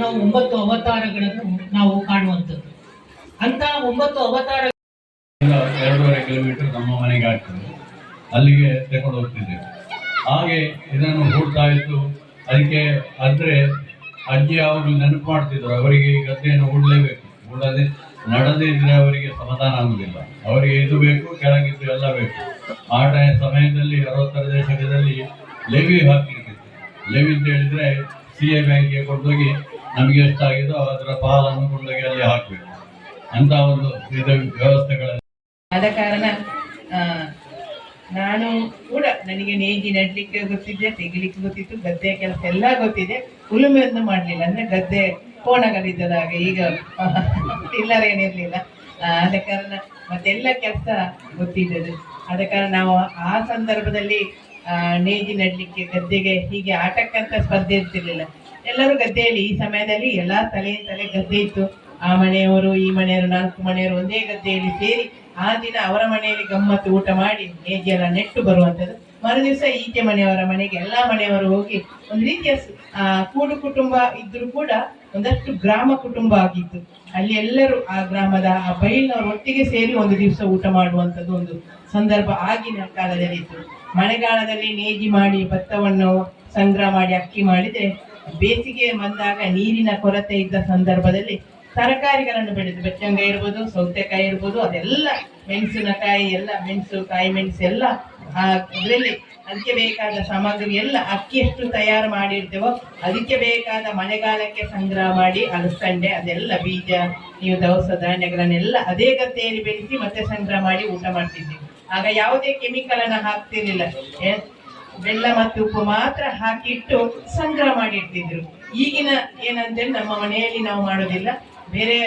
ನಾವು ಒಂಬತ್ತು ಅವತಾರಗಳನ್ನು ನಾವು ಕಾಣುವಂಥದ್ದು. ಅಂತ ಒಂಬತ್ತು ಅವತಾರ ಎರಡೂವರೆ ಕಿಲೋಮೀಟರ್ ನಮ್ಮ ಮನೆಗೆ ಆಗ್ತದೆ. ಅಲ್ಲಿಗೆ ತಗೊಂಡು ಹೋಗ್ತಿದ್ದೇವೆ. ಹಾಗೆ ಇದನ್ನು ಹೂಡ್ತಾ ಇತ್ತು ಅದಕ್ಕೆ ಅಂದ್ರೆ ಅಜ್ಜಿ ಯಾವಾಗಲೂ ನೆನಪು ಮಾಡ್ತಿದ್ರು, ಅವರಿಗೆ ಈ ಗದ್ದೆಯನ್ನು ಹೂಡಲೇಬೇಕು. ಹೂಡದೆ ನಡೆದೇ ಇದ್ರೆ ಅವರಿಗೆ ಸಮಾಧಾನ ಆಗುದಿಲ್ಲ ಅವರಿಗೆ ಇದು ಬೇಕು, ಕೆಳಗಿದ್ದು ಎಲ್ಲ ಬೇಕು. ಆ ಟೈಮ್ ಸಮಯದಲ್ಲಿ, ಅರವತ್ತರ ದಶಕದಲ್ಲಿ ಲೆವಿ ಹಾಕಿರ್ತಿತ್ತು ಲೆವಿ ಅಂತ ಹೇಳಿದ್ರೆ ಸಿ ಎ ಬ್ಯಾಂಕಿಗೆ ಕೊಂಡೋಗಿ ನಮಗೆ ಎಷ್ಟಾಗಿದೋ ಅದರ ಪಾಲನ್ನು ಕೊಂಡೋಗಿ ಅಲ್ಲಿ ಹಾಕಬೇಕು. ಅಂತ ಒಂದು ಇದು ವ್ಯವಸ್ಥೆಗಳನ್ನು ಆದ ಕಾರಣ ನಾನು ಕೂಡ ನನಗೆ ನೇಜಿ ನಡ್ಲಿಕ್ಕೆ ಗೊತ್ತಿದೆ, ತೆಗಿಲಿಕ್ಕೆ ಗೊತ್ತಿತ್ತು, ಗದ್ದೆ ಕೆಲಸ ಎಲ್ಲ ಗೊತ್ತಿದೆ. ಉಳುಮೆಯನ್ನು ಮಾಡಲಿಲ್ಲ, ಅಂದರೆ ಗದ್ದೆ ಕೋಣಗಳಿದ್ದದಾಗ ಈಗ ಇಲ್ಲರೇನಿರಲಿಲ್ಲ ಆದ ಕಾರಣ ಮತ್ತೆಲ್ಲ ಕೆಲಸ ಗೊತ್ತಿದ್ದದು ಆದ ಕಾರಣ ನಾವು ಆ ಸಂದರ್ಭದಲ್ಲಿ ನೇಜಿ ನಡ್ಲಿಕ್ಕೆ ಗದ್ದೆಗೆ ಹೀಗೆ ಆಟಕ್ಕಂತ ಸ್ಪರ್ಧೆ ಇರ್ತಿರ್ಲಿಲ್ಲ. ಎಲ್ಲರೂ ಗದ್ದೆಯಲ್ಲಿ ಈ ಸಮಯದಲ್ಲಿ ಎಲ್ಲಾ ತಲೆ ತಲೆ ಗದ್ದೆ ಇತ್ತು. ಆ ಮನೆಯವರು, ಈ ಮನೆಯವರು, ನಾಲ್ಕು ಮನೆಯವರು ಒಂದೇ ಗದ್ದೆಯಲ್ಲಿ ಸೇರಿ ಆ ದಿನ ಅವರ ಮನೆಯಲ್ಲಿ ಗಮ್ಮತ್ತು ಊಟ ಮಾಡಿ ಎಲ್ಲ ನೆಟ್ಟು ಬರುವಂಥದ್ದು. ಮರುದಿವಸ ಈಚೆ ಮನೆಯವರ ಮನೆಗೆ ಎಲ್ಲಾ ಮನೆಯವರು ಹೋಗಿ ಒಂದು ರೀತಿಯ ಕೂಡು ಕುಟುಂಬ ಇದ್ರೂ ಕೂಡ ಒಂದಷ್ಟು ಗ್ರಾಮ ಕುಟುಂಬ ಆಗಿತ್ತು. ಅಲ್ಲಿ ಎಲ್ಲರೂ ಆ ಗ್ರಾಮದ ಆ ಬೈಲ್ನವರು ಒಟ್ಟಿಗೆ ಸೇರಿ ಒಂದು ದಿವಸ ಊಟ ಮಾಡುವಂಥದ್ದು ಒಂದು ಸಂದರ್ಭ ಆಗಿನ ಕಾಲದಲ್ಲಿ ಇತ್ತು ಮಳೆಗಾಲದಲ್ಲಿ ನೇಜಿ ಮಾಡಿ ಭತ್ತವನ್ನು ಸಂಗ್ರಹ ಮಾಡಿ ಅಕ್ಕಿ ಮಾಡಿದ್ರೆ ಬೇಸಿಗೆ ಬಂದಾಗ ನೀರಿನ ಕೊರತೆ ಇದ್ದ ಸಂದರ್ಭದಲ್ಲಿ ತರಕಾರಿಗಳನ್ನು ಬೆಳೆದು ಬೆಚ್ಚಂಗಾಯಿ ಇರ್ಬೋದು, ಸೌತೆಕಾಯಿ ಇರ್ಬೋದು, ಅದೆಲ್ಲ ಮೆಣಸಿನಕಾಯಿ, ಎಲ್ಲ ಮೆಣಸು, ಕಾಯಿ ಮೆಣಸು ಎಲ್ಲ ಅದರಲ್ಲಿ ಅದಕ್ಕೆ ಬೇಕಾದ ಸಾಮಗ್ರಿ ಎಲ್ಲ ಅಕ್ಕಿ ಎಷ್ಟು ತಯಾರು ಮಾಡಿರ್ತೇವೋ ಅದಕ್ಕೆ ಬೇಕಾದ ಮಳೆಗಾಲಕ್ಕೆ ಸಂಗ್ರಹ ಮಾಡಿ ಅಲಸಂಡೆ, ಅದೆಲ್ಲ ಬೀಜ, ನೀವು ದವಸ ಧಾನ್ಯಗಳನ್ನೆಲ್ಲ ಅದೇ ಗದ್ದೆಯಲ್ಲಿ ಬೆಳೆಸಿ ಮತ್ತೆ ಸಂಗ್ರಹ ಮಾಡಿ ಊಟ ಮಾಡ್ತಿದ್ವಿ ಆಗ ಯಾವುದೇ ಕೆಮಿಕಲ್ ಅನ್ನ ಹಾಕ್ತಿರ್ಲಿಲ್ಲ ಬೆಲ್ಲ ಮತ್ತು ಉಪ್ಪು ಮಾತ್ರ ಹಾಕಿಟ್ಟು ಸಂಗ್ರಹ ಮಾಡಿ ಇಡ್ತಿದ್ರು ಈಗಿನ ಏನಂತೇಳಿ ನಮ್ಮ ಮನೆಯಲ್ಲಿ ನಾವು ಮಾಡೋದಿಲ್ಲ. ಬೇರೆ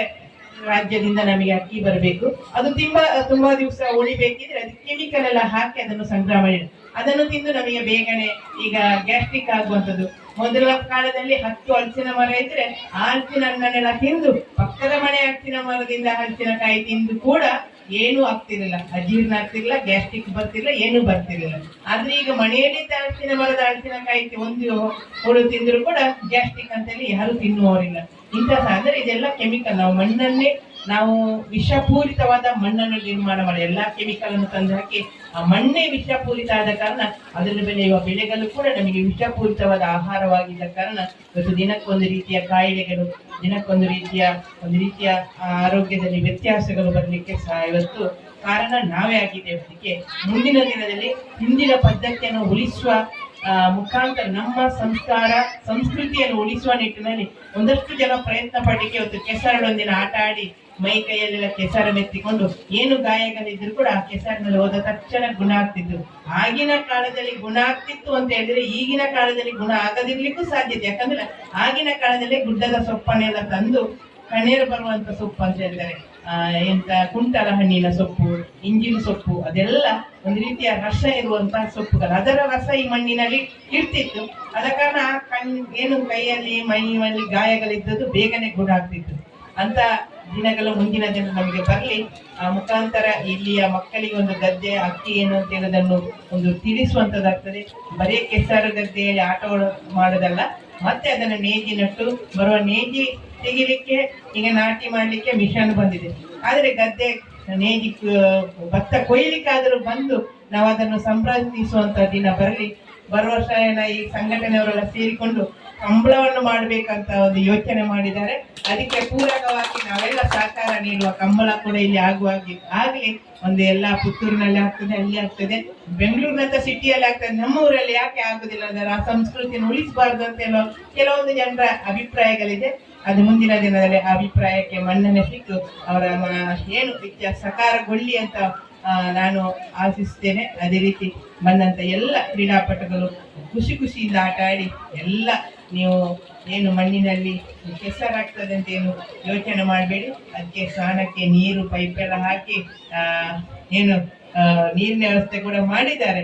ರಾಜ್ಯದಿಂದ ನಮಗೆ ಅಕ್ಕಿ ಬರಬೇಕು. ಅದು ತುಂಬಾ ತುಂಬಾ ದಿವಸ ಉಳಿಬೇಕಿದ್ರೆ ಅದು ಕೆಮಿಕಲ್ ಎಲ್ಲ ಹಾಕಿ ಅದನ್ನು ಸಂಗ್ರಹ ಮಾಡಿ ಅದನ್ನು ತಿಂದು ನಮಗೆ ಬೇಗನೆ ಈಗ ಗ್ಯಾಸ್ಟ್ರಿಕ್ ಆಗುವಂಥದ್ದು. ಮೊದಲ ಕಾಲದಲ್ಲಿ ಹತ್ತು ಹಲಸಿನ ಮರ ಇದ್ರೆ ಆ ಹಲಸಿನ ಹಣ್ಣನ್ನೆಲ್ಲ ತಿಂದು ಪಕ್ಕದ ಮನೆ ಹಲಸಿನ ಮರದಿಂದ ಹಲಸಿನಕಾಯಿ ತಿಂದು ಕೂಡ ಏನೂ ಆಗ್ತಿರಲಿಲ್ಲ. ಅಜೀರ್ಣ ಆಗ್ತಿರಲಿಲ್ಲ ಗ್ಯಾಸ್ಟ್ರಿಕ್ ಬರ್ತಿರ್ಲಿಲ್ಲ, ಏನೂ ಬರ್ತಿರಲಿಲ್ಲ. ಆದ್ರೆ ಈಗ ಮನೆಯಲ್ಲಿ ಅರಿಶಿನ ಮರದ ಹಲಸಿನಕಾಯಿ ಒಂದು ಹುಳು ತಿಂದ್ರು ಕೂಡ ಗ್ಯಾಸ್ಟ್ರಿಕ್ ಅಂತೇಳಿ ಯಾರು ತಿನ್ನುವವರಿಲ್ಲ. ಇಂಥ ಅಂದ್ರೆ ಇದೆಲ್ಲ ಕೆಮಿಕಲ್ ನಾವು ಮಣ್ಣನ್ನೇ, ನಾವು ವಿಷಪೂರಿತವಾದ ಮಣ್ಣನ್ನು ನಿರ್ಮಾಣ ಮಾಡಿ, ಎಲ್ಲ ಕೆಮಿಕಲ್ ಅನ್ನು ತಂದು ಹಾಕಿ, ಆ ಮಣ್ಣೇ ವಿಷಪೂರಿತ ಆದ ಕಾರಣ ಅದರಲ್ಲಿ ಬೆಳೆಯುವ ಬೆಳೆಗಳು ಕೂಡ ನಮಗೆ ವಿಷಪೂರಿತವಾದ ಆಹಾರವಾಗಿದ್ದ ಕಾರಣ, ಇವತ್ತು ದಿನಕ್ಕೊಂದು ರೀತಿಯ ಕಾಯಿಲೆಗಳು ದಿನಕ್ಕೊಂದು ರೀತಿಯ, ಒಂದು ರೀತಿಯ ಆರೋಗ್ಯದಲ್ಲಿ ವ್ಯತ್ಯಾಸಗಳು ಬರಲಿಕ್ಕೆ ಸಹ ಇವತ್ತು ಕಾರಣ ನಾವೇ ಆಗಿದ್ದೇವೆ ಅದಕ್ಕೆ ಮುಂದಿನ ದಿನದಲ್ಲಿ ಹಿಂದಿನ ಪದ್ಧತಿಯನ್ನು ಉಳಿಸುವ ಮುಖಾಂತರ ನಮ್ಮ ಸಂಸ್ಕಾರ, ಸಂಸ್ಕೃತಿಯನ್ನು ಉಳಿಸುವ ನಿಟ್ಟಿನಲ್ಲಿ ಒಂದಷ್ಟು ಜನ ಪ್ರಯತ್ನ ಪಡಲಿಕ್ಕೆ ಇವತ್ತು ಕೆಸರಡೊಂದಿನ ಆಟ ಆಡಿ ಮೈ ಕೈಯಲ್ಲೆಲ್ಲ ಕೆಸರ ಮೆತ್ತಿಕೊಂಡು ಏನು ಗಾಯಗಳಿದ್ರು ಕೂಡ ಆ ಕೆಸರಿನಲ್ಲಿ ಹೋದ ತಕ್ಷಣ ಗುಣ ಆಗ್ತಿತ್ತು. ಆಗಿನ ಕಾಲದಲ್ಲಿ ಗುಣ ಆಗ್ತಿತ್ತು ಅಂತ ಹೇಳಿದ್ರೆ ಈಗಿನ ಕಾಲದಲ್ಲಿ ಗುಣ ಆಗದಿರ್ಲಿಕ್ಕೂ ಸಾಧ್ಯತೆ. ಯಾಕಂದ್ರೆ ಆಗಿನ ಕಾಲದಲ್ಲಿ ಗುಡ್ಡದ ಸೊಪ್ಪನ್ನೆಲ್ಲ ತಂದು ಕಣ್ಣೀರು ಬರುವಂತ ಸೊಪ್ಪು ಅಂತ ಹೇಳ್ತಾರೆ. ಎಂತ ಕುಂಟಲ ಹಣ್ಣಿನ ಸೊಪ್ಪು, ಇಂಜಿನ ಸೊಪ್ಪು, ಅದೆಲ್ಲ ಒಂದು ರೀತಿಯ ರಸ ಇರುವಂತಹ ಸೊಪ್ಪುಗಳು. ಅದರ ರಸ ಈ ಮಣ್ಣಿನಲ್ಲಿ ಇರ್ತಿತ್ತು. ಆದ ಕಾರಣ ಕಣ್, ಏನು ಕೈಯಲ್ಲಿ, ಮೈಯಲ್ಲಿ ಗಾಯಗಳಿದ್ದದ್ದು ಬೇಗನೆ ಗುಣ ಆಗ್ತಿತ್ತು. ಅಂತ ದಿನಗಳು ಮುಂದಿನ ದಿನ ನಮಗೆ ಬರಲಿ. ಆ ಮುಖಾಂತರ ಇಲ್ಲಿಯ ಮಕ್ಕಳಿಗೆ ಒಂದು ಗದ್ದೆ, ಅಕ್ಕಿ ಏನು ಅಂತ ಹೇಳೋದನ್ನು ಒಂದು ತಿಳಿಸುವಂಥದ್ದಾಗ್ತದೆ ಬರೀ ಕೆಸರು ಗದ್ದೆಯಲ್ಲಿ ಆಟ ಮಾಡೋದಲ್ಲ ಮತ್ತೆ ಅದನ್ನು ನೇಜಿ ನಟ್ಟು, ಬರುವ ನೇಜಿ ತೆಗಿಲಿಕ್ಕೆ, ಈಗ ನಾಟಿ ಮಾಡಲಿಕ್ಕೆ ಮಿಷನ್ ಬಂದಿದೆ. ಆದರೆ ಗದ್ದೆ ನೇಜಿ ಭತ್ತ ಕೊಯ್ಲಿಕ್ಕಾದರೂ ಬಂದು ನಾವು ಅದನ್ನು ಸಂಪ್ರದಿಸುವಂತ ದಿನ ಬರಲಿ. ಬರುವ ವರ್ಷ ಏನ ಈ ಸಂಘಟನೆಯವರೆಲ್ಲ ಸೇರಿಕೊಂಡು ಕಂಬಳವನ್ನು ಮಾಡಬೇಕಂತ ಒಂದು ಯೋಚನೆ ಮಾಡಿದ್ದಾರೆ. ಅದಕ್ಕೆ ಪೂರಕವಾಗಿ ನಾವೆಲ್ಲ ಸಹಕಾರ ನೀಡುವ ಕಂಬಳ ಕೂಡ ಇಲ್ಲಿ ಆಗುವಾಗಿ ಆಗಲಿ ಒಂದು ಎಲ್ಲ ಪುತ್ತೂರಿನಲ್ಲಿ ಆಗ್ತದೆ, ಅಲ್ಲಿ ಆಗ್ತದೆ. ಬೆಂಗಳೂರಿನಂತ ಸಿಟಿಯಲ್ಲಿ ಆಗ್ತದೆ. ನಮ್ಮ ಊರಲ್ಲಿ ಯಾಕೆ ಆಗುದಿಲ್ಲ ಅಂದರೆ ಆ ಸಂಸ್ಕೃತಿಯನ್ನು ಉಳಿಸಬಾರ್ದು ಅಂತ ಹೇಳೋ ಕೆಲವೊಂದು ಜನರ ಅಭಿಪ್ರಾಯಗಳಿದೆ. ಅದು ಮುಂದಿನ ದಿನದಲ್ಲಿ ಆ ಅಭಿಪ್ರಾಯಕ್ಕೆ ಮನ್ನಣೆ ಸಿಕ್ಕು ಅವರ ಏನು ಸಕಾರಗೊಳ್ಳಿ ಅಂತ ನಾನು ಆಶಿಸ್ತೇನೆ. ಅದೇ ರೀತಿ ಬಂದಂತ ಎಲ್ಲ ಕ್ರೀಡಾಪಟುಗಳು ಖುಷಿ ಖುಷಿಯಿಂದ ಆಟ ಆಡಿ ಎಲ್ಲ ನೀವು ಏನು ಮಣ್ಣಿನಲ್ಲಿ ಕೆಸರಾಗ್ತದೆ ಅಂತ ಏನು ಯೋಚನೆ ಮಾಡಬೇಡಿ. ಅದಕ್ಕೆ ಸ್ನಾನಕ್ಕೆ ನೀರು ಪೈಪ್ ಎಲ್ಲ ಹಾಕಿ ಏನು ನೀರಿನ ವ್ಯವಸ್ಥೆ ಕೂಡ ಮಾಡಿದ್ದಾರೆ.